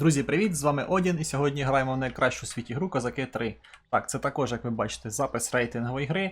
Друзі, привіт! З вами Одін, і сьогодні граємо в найкращу у світі гру Козаки 3. Так, це також, як ви бачите, запис рейтингової гри.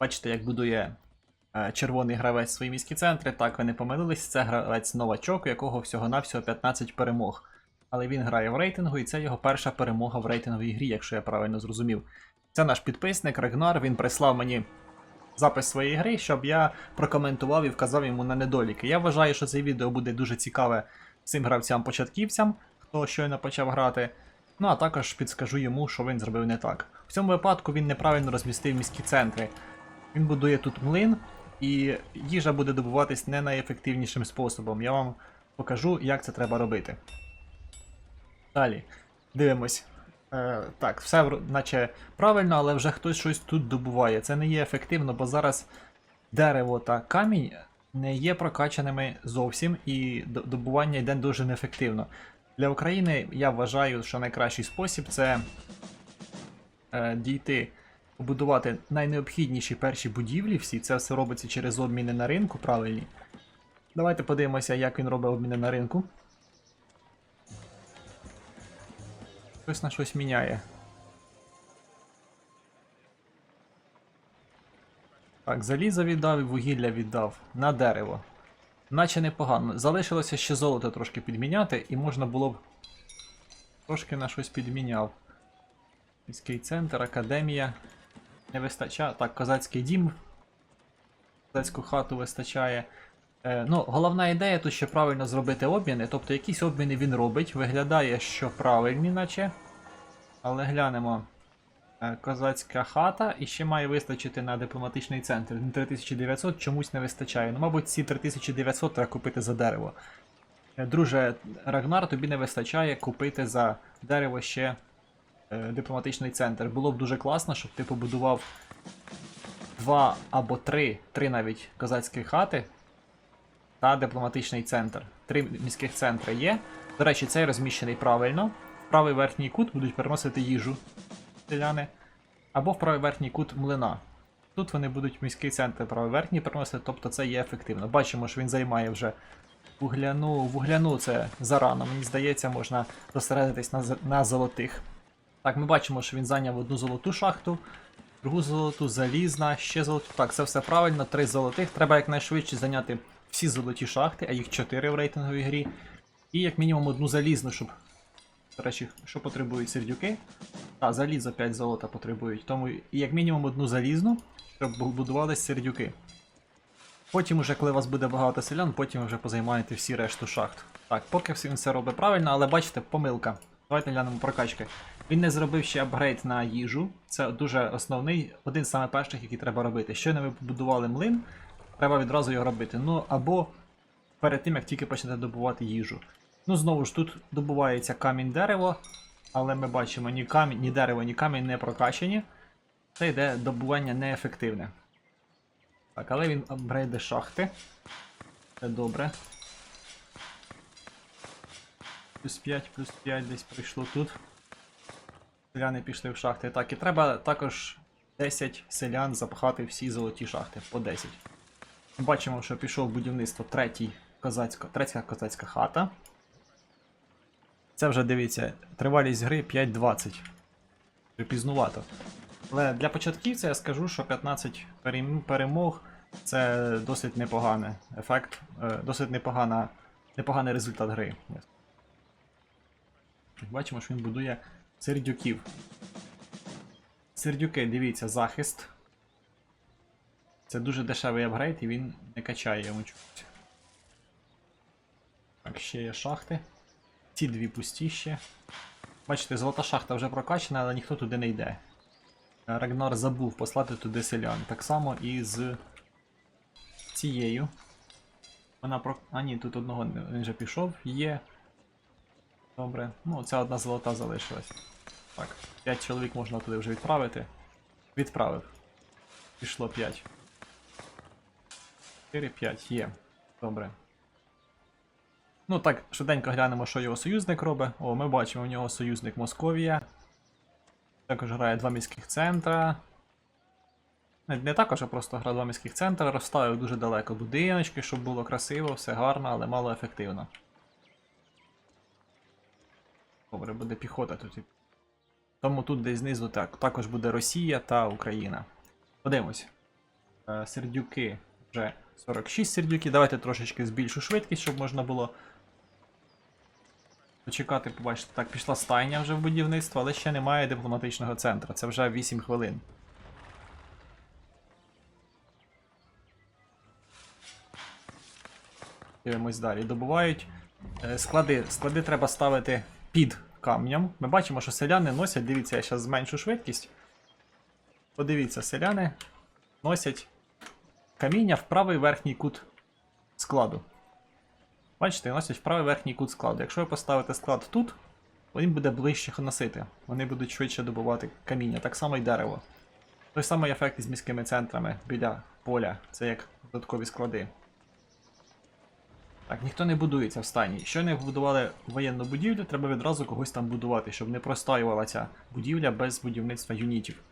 Бачите, як будує е, червоний гравець свої міські центри. Так, ви не помилились, це гравець новачок, у якого всього-навсього 15 перемог. Але він грає в рейтингу, і це його перша перемога в рейтинговій грі, якщо я правильно зрозумів. Це наш підписник Рагнар, він прислав мені запис своєї гри, щоб я прокоментував і вказав йому на недоліки. Я вважаю, що це відео буде дуже цікаве всім гравцям-початківцям, хто щойно почав грати. Ну а також підскажу йому, що він зробив не так. В цьому випадку він неправильно розмістив міські центри. Він будує тут млин, і їжа буде добуватись не найефективнішим способом. Я вам покажу, як це треба робити. Далі. Дивимось. Е, так, все наче правильно, але вже хтось щось тут добуває. Це не є ефективно, бо зараз дерево та камінь не є прокачаними зовсім, і добування йде дуже неефективно. Для України я вважаю, що найкращий спосіб це е, дійти, побудувати найнеобхідніші перші будівлі. Всі це все робиться через обміни на ринку, правильні. Давайте подивимося, як він робить обміни на ринку. Хтось на щось міняє. Так, залізо віддав і вугілля віддав на дерево. Наче непогано. Залишилося ще золото трошки підміняти, і можна було б. Трошки на щось підміняв. Міський центр, академія. Не вистачає. Так, козацький дім. Козацьку хату вистачає. Е, ну, головна ідея тут ще правильно зробити обміни. Тобто якісь обміни він робить. Виглядає, що правильні, наче. Але глянемо. Е, Козацька хата і ще має вистачити на дипломатичний центр. Ну, 3900 чомусь не вистачає. Ну, мабуть, ці 3900 треба купити за дерево. Е, Друже, Рагнар, тобі не вистачає купити за дерево ще е, дипломатичний центр. Було б дуже класно, щоб ти побудував два або три, три навіть козацькі хати та дипломатичний центр. Три міських центри є. До речі, цей розміщений правильно. Правий верхній кут будуть переносити їжу селяни. Або в правий верхній кут млина. Тут вони будуть в міський центр правий верхній переносити, тобто це є ефективно. Бачимо, що він займає вже вугляну. Вугляну це зарано. Мені здається, можна зосередитись на, на золотих. Так, ми бачимо, що він зайняв одну золоту шахту, другу золоту, залізна, ще золоту. Так, це все правильно, три золотих. Треба якнайшвидше зайняти всі золоті шахти, а їх чотири в рейтинговій грі. І як мінімум одну залізну, щоб. До речі, що потребують сердюки? Так, залізо 5 золота потребують. Тому як мінімум одну залізну, щоб бу- будувались сердюки. Потім, уже, коли у вас буде багато селян, потім вже позаймаєте всі решту шахт. Так, поки він все робить правильно, але бачите, помилка. Давайте глянемо прокачки. Він не зробив ще апгрейд на їжу. Це дуже основний, один з саме перших, який треба робити. Щойно ви побудували млин, треба відразу його робити. Ну або перед тим, як тільки почнете добувати їжу. Ну, знову ж тут добувається камінь дерево, але ми бачимо, ні камінь, ні дерево, ні камінь не прокачані. Це йде добування неефективне. Так, але він апгрейде шахти. Це добре. Плюс 5, плюс 5 десь прийшло тут. Селяни пішли в шахти. Так, і треба також 10 селян запхати всі золоті шахти по 10. Бачимо, що пішов будівництво третій козацька, третя козацька хата. Це вже дивіться, тривалість гри 5.20. Вже пізнувато. Але для початківця я скажу, що 15 перемог це досить непоганий ефект, е, досить непогана, непоганий результат гри. Бачимо, що він будує сердюків. Сердюки, дивіться, захист. Це дуже дешевий апгрейд і він не качає йому чогось. Так, ще є шахти. Ці дві пусті ще. Бачите, золота шахта вже прокачана, але ніхто туди не йде. Рагнар забув послати туди селян. Так само і з цією. Вона про. А ні, тут одного він вже пішов. Є. Добре. Ну, ця одна золота залишилась. Так, 5 чоловік можна туди вже відправити. Відправив. Пішло 5. 4, 5, є. Добре. Ну так, швиденько глянемо, що його союзник робить. О, ми бачимо, у нього союзник Московія. Також грає два міських центра. Не, не також, а просто грає два міських центра, розставив дуже далеко будиночки, щоб було красиво, все гарно, але мало ефективно. Добре, буде піхота тут. Тому тут десь знизу так, також буде Росія та Україна. Подивимось. Е, Сердюки вже 46 сердюків. Давайте трошечки збільшу швидкість, щоб можна було почекати, побачити. Так, пішла стайня вже в будівництво, але ще немає дипломатичного центру. Це вже 8 хвилин. Дивимось далі. Добувають е, склади. Склади треба ставити під камнем. Ми бачимо, що селяни носять. Дивіться, я зараз зменшу швидкість. Подивіться, селяни носять каміння в правий верхній кут складу. Бачите, носять в правий верхній кут складу. Якщо ви поставите склад тут, він буде ближче носити. Вони будуть швидше добувати каміння. Так само і дерево. Той самий ефект із міськими центрами біля поля. Це як додаткові склади. Так, ніхто не будується в стані. Що не вбудували воєнну будівлю, треба відразу когось там будувати, щоб не простаювала ця будівля без будівництва юнітів.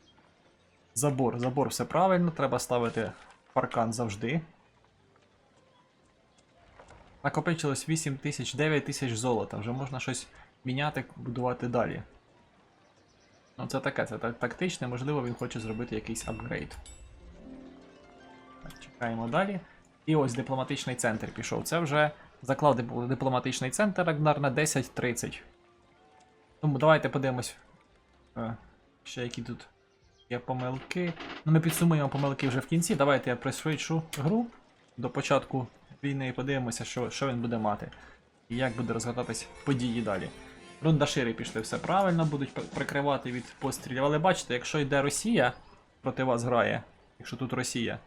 Забор. Забор все правильно, треба ставити паркан завжди. Накопичилось 8 тисяч, 9 тисяч золота. Вже можна щось міняти, будувати далі. Ну це таке, це так, тактичне, можливо, він хоче зробити якийсь апгрейд. Так, чекаємо далі. І ось дипломатичний центр пішов. Це вже заклав дипломатичний центр Рагнар на 10.30. Тому давайте подивимось. е, Ще які тут є помилки. Ну, ми підсумуємо помилки вже в кінці. Давайте я пришвидшу гру до початку війни і подивимося, що, що він буде мати. І як буде розгортатись події далі. Рундашири пішли все правильно, будуть прикривати від пострілів. Але бачите, якщо йде Росія проти вас грає, якщо тут Росія.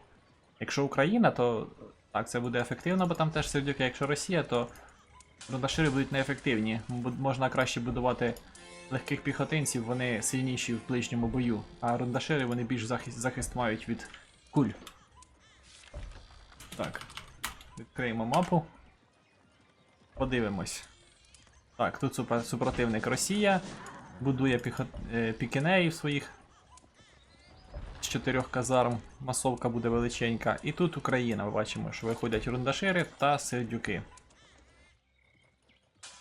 Якщо Україна, то так, це буде ефективно, бо там теж сердюки. Якщо Росія, то рундашири будуть неефективні. Можна краще будувати легких піхотинців, вони сильніші в ближньому бою, а рундашири вони більш захист, захист мають від куль. Так. Відкриємо мапу. Подивимось. Так, тут супер, супротивник Росія. Будує піхот, е, пікінеїв своїх з чотирьох казарм. Масовка буде величенька. І тут Україна. Ми бачимо, що виходять рундашири та сердюки.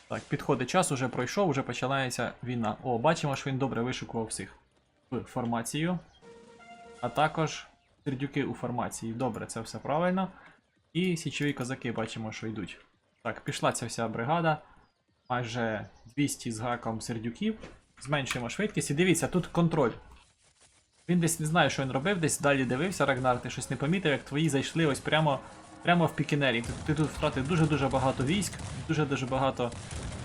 Так, підходить час, уже пройшов, уже починається війна. О, бачимо, що він добре вишикував всіх в формацію. А також сердюки у формації. Добре, це все правильно. І січові козаки бачимо, що йдуть. Так, пішла ця вся бригада. Майже 200 з гаком сердюків. Зменшуємо швидкість. І дивіться, тут контроль. Він десь не знає, що він робив, десь далі дивився, Рагнар, ти щось не помітив, як твої зайшли ось прямо, прямо в пікінері. Ти, ти тут втратив дуже-дуже багато військ, дуже-дуже багато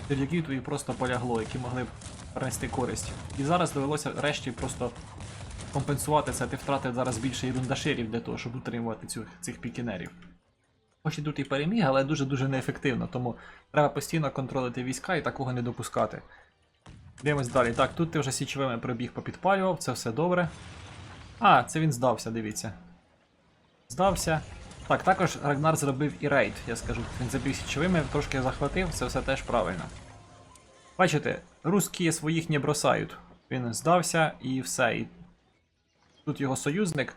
сердюків твої просто полягло, які могли б принести користь. І зараз довелося решті просто компенсувати це. Ти втратив зараз більше ірундаширів для того, щоб утримувати цю, цих пікінерів. Хоч і тут і переміг, але дуже-дуже неефективно, тому треба постійно контролити війська і такого не допускати. Дивимось далі. Так, тут ти вже січовими пробіг попідпалював, це все добре. А, це він здався, дивіться. Здався. Так, також Рагнар зробив і рейд, я скажу. Він забіг січовими, трошки захватив, це все теж правильно. Бачите, русські своїх не бросають. Він здався і все. І тут його союзник.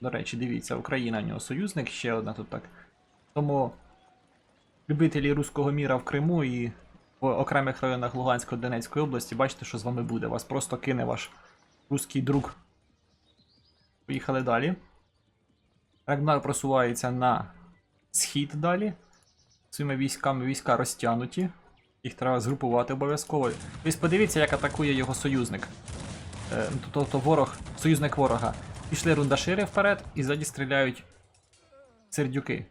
До речі, дивіться, Україна в нього союзник, ще одна тут так. Тому любителі руського міра в Криму і в окремих районах Луганської Донецької області, бачите, що з вами буде. Вас просто кине ваш руський друг. Поїхали далі. Рагнар просувається на схід далі. Своїми військами війська розтягнуті. Їх треба згрупувати обов'язково. Тобто подивіться, як атакує його союзник. Тобто ворог, союзник ворога. Пішли рундашири вперед і ззаді стріляють сердюки.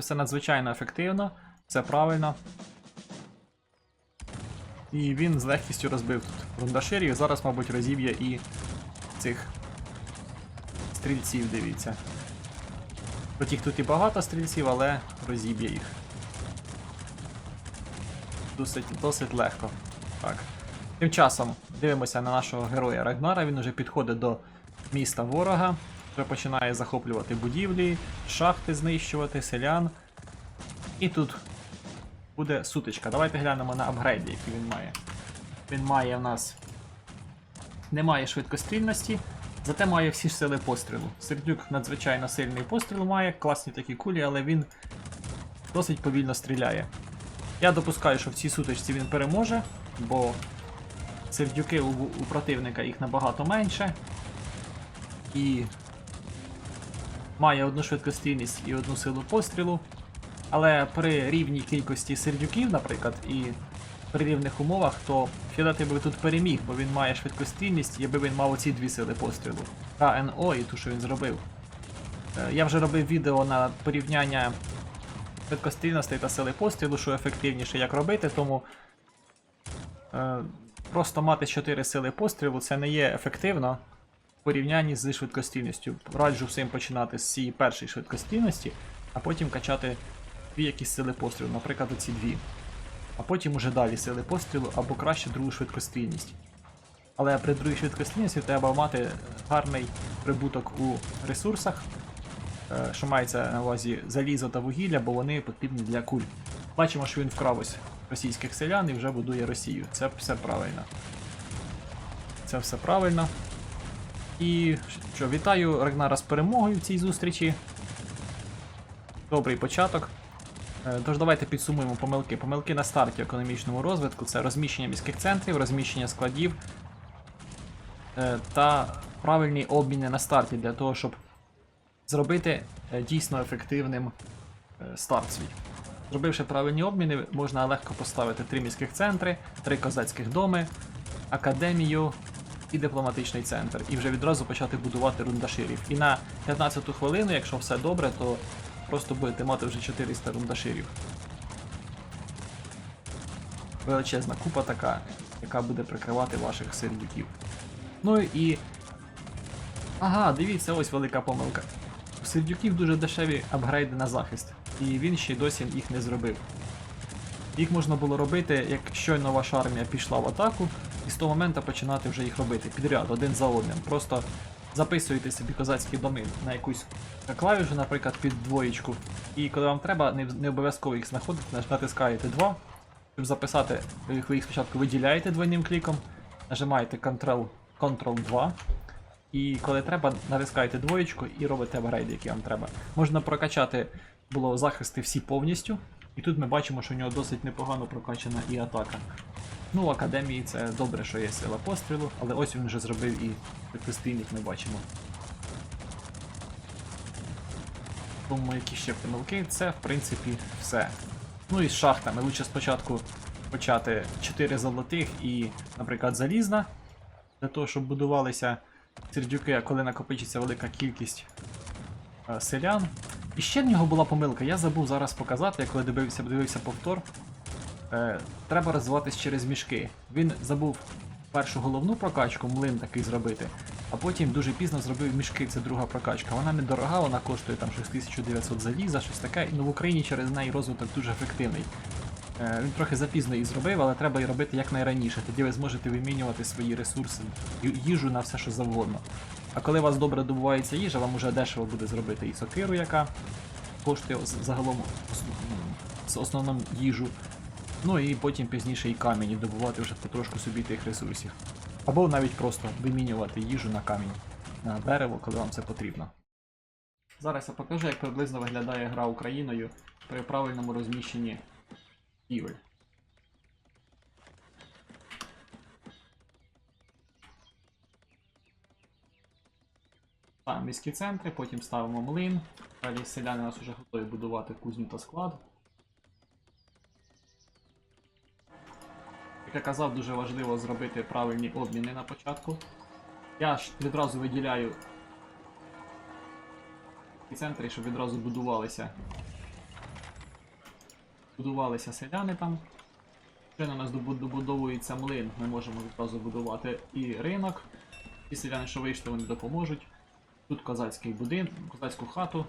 Це надзвичайно ефективно, все правильно. І він з легкістю розбив тут рундаширів. Зараз, мабуть, розіб'є і цих стрільців, дивіться. Хоч їх тут і багато стрільців, але розіб'є їх. Досить, досить легко. Так. Тим часом дивимося на нашого героя Рагнара. Він уже підходить до міста ворога, починає захоплювати будівлі, шахти знищувати, селян. І тут буде сутичка. Давайте глянемо на апгрейди, які він має. Він має в нас. Немає швидкострільності, зате має всі сили пострілу. Сердюк надзвичайно сильний постріл має, класні такі кулі, але він досить повільно стріляє. Я допускаю, що в цій сутичці він переможе, бо сердюки у, у противника їх набагато менше. І має одну швидкостійність і одну силу пострілу. Але при рівній кількості сердюків, наприклад, і при рівних умовах, то Фіолетовий би тут переміг, бо він має швидкостійність, якби він мав оці дві сили пострілу. КНО і ту, що він зробив. Е, Я вже робив відео на порівняння швидкостійностей та сили пострілу, що ефективніше як робити, тому е, просто мати 4 сили пострілу це не є ефективно порівнянні з швидкостійністю. Раджу всім починати з цієї першої швидкостійності, а потім качати дві якісь сили пострілу, наприклад, оці дві. А потім уже далі сили пострілу або краще другу швидкостійність. Але при другій швидкостійності треба мати гарний прибуток у ресурсах, е, що мається на увазі залізо та вугілля, бо вони потрібні для куль. Бачимо, що він вкрав ось російських селян і вже будує Росію. Це все правильно. Це все правильно. І що, вітаю Рагнара з перемогою в цій зустрічі. Добрий початок. Е, Тож давайте підсумуємо помилки. Помилки на старті економічному розвитку це розміщення міських центрів, розміщення складів е, та правильні обміни на старті для того, щоб зробити е, дійсно ефективним старт свій. Зробивши правильні обміни, можна легко поставити три міських центри, три козацьких доми, академію і дипломатичний центр. І вже відразу почати будувати рундаширів. І на 15-ту хвилину, якщо все добре, то просто будете мати вже 400 рундаширів. Величезна купа така, яка буде прикривати ваших сердюків. Ну і. Ага, дивіться, ось велика помилка. У сердюків дуже дешеві апгрейди на захист, і він ще досі їх не зробив. Їх можна було робити, як щойно ваша армія пішла в атаку, і з того моменту починати вже їх робити підряд, один за одним. Просто записуєте собі козацькі доми на якусь клавішу, наприклад, під двоєчку. І коли вам треба, не, обов'язково їх знаходити, натискаєте 2. Щоб записати, ви їх спочатку виділяєте двойним кліком, нажимаєте Ctrl, Ctrl 2. І коли треба, натискаєте двоєчку і робите апгрейди, які вам треба. Можна прокачати було захисти всі повністю. І тут ми бачимо, що у нього досить непогано прокачана і атака. Ну, в академії це добре, що є сила пострілу, але ось він вже зробив і швидкостійність ми бачимо. Тому які ще помилки, це в принципі все. Ну і з шахтами. Лучше спочатку почати 4 золотих і, наприклад, залізна. Для того, щоб будувалися сердюки, а коли накопичиться велика кількість е, селян. І ще в нього була помилка, я забув зараз показати, я коли дивився, дивився повтор. Е, треба розвиватись через мішки. Він забув першу головну прокачку, млин такий зробити, а потім дуже пізно зробив мішки, це друга прокачка. Вона недорога, вона коштує там щось 1900 заліза, щось таке. Ну в Україні через неї розвиток дуже ефективний. Е, Він трохи запізно її зробив, але треба її робити якнайраніше. Тоді ви зможете вимінювати свої ресурси, їжу на все, що завгодно. А коли у вас добре добувається їжа, вам уже дешево буде зробити і сокиру, яка коштує загалом ос- з основному їжу. Ну і потім пізніше і камінь, і добувати вже потрошку собі тих ресурсів. Або навіть просто вимінювати їжу на камінь, на дерево, коли вам це потрібно. Зараз я покажу, як приблизно виглядає гра Україною при правильному розміщенні будівель. Ставимо міські центри, потім ставимо млин. Далі селяни нас вже готові будувати кузню та склад. Як я казав, дуже важливо зробити правильні обміни на початку. Я ж відразу виділяю ці центри, щоб відразу будувалися. Будувалися селяни там. Ще на нас добудовується млин, ми можемо відразу будувати і ринок. Ті селяни, що вийшли, вони допоможуть. Тут козацький будинок, козацьку хату.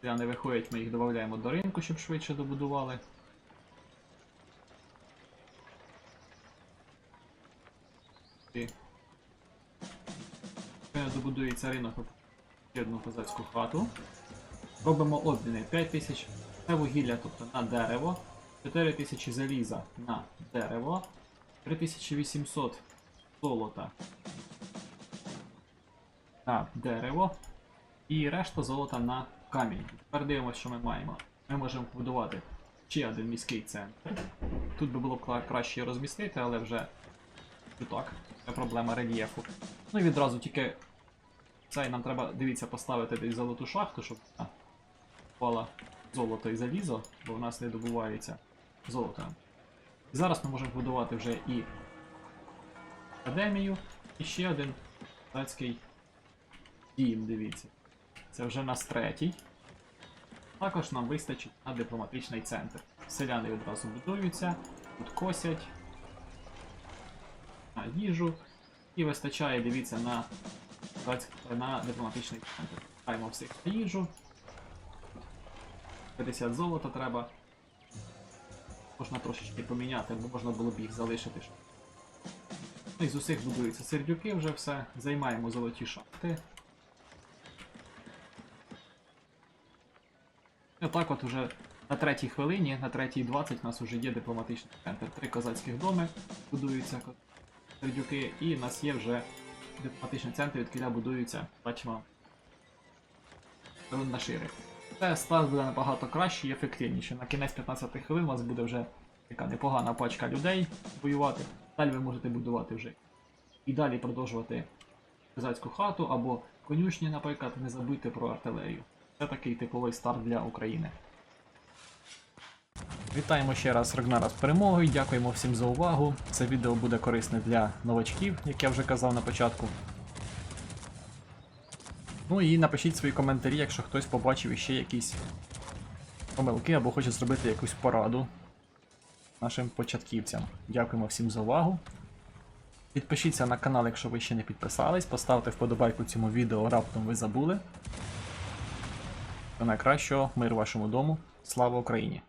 Селяни виходять, ми їх додаємо до ринку, щоб швидше добудували. І добудується ринок одну козацьку хату. Робимо обміни 5000 на вугілля, тобто на дерево, 4000 заліза на дерево, 3800 золота на дерево і решта золота на камінь. Тепер дивимося, що ми маємо. Ми можемо побудувати ще один міський центр. Тут би було краще розмістити, але вже так, це проблема рельєфу. Ну і відразу тільки цей нам треба, дивіться, поставити десь золоту шахту, щоб впала золото і залізо, бо в нас не добувається золото. І зараз ми можемо будувати вже і академію, і ще один датський дім, дивіться. Це вже нас третій. Також нам вистачить на дипломатичний центр. Селяни відразу будуються, тут косять на їжу. І вистачає, дивіться, на, на дипломатичний центр. Даємо всіх на їжу. 50 золота треба. Можна трошечки поміняти, бо можна було б їх залишити. Ну і з усіх будуються сердюки вже все. Займаємо золоті шахти. Отак от уже на третій хвилині, на третій 20 у нас вже є дипломатичний центр. Три козацьких доми будуються сердюки, і в нас є вже дипломатичний центр, від кіля будуються, бачимо, на шири. Це старт буде набагато краще і ефективніше. На кінець 15 хвилин у вас буде вже така непогана пачка людей воювати. Далі ви можете будувати вже. І далі продовжувати козацьку хату або конюшні, наприклад, не забудьте про артилерію. Це такий типовий старт для України. Вітаємо ще раз Рагнара з перемогою. Дякуємо всім за увагу. Це відео буде корисне для новачків, як я вже казав на початку. Ну і напишіть свої коментарі, якщо хтось побачив іще якісь помилки або хоче зробити якусь пораду нашим початківцям. Дякуємо всім за увагу. Підпишіться на канал, якщо ви ще не підписались, поставте вподобайку цьому відео, раптом ви забули. До найкращого, мир вашому дому. Слава Україні!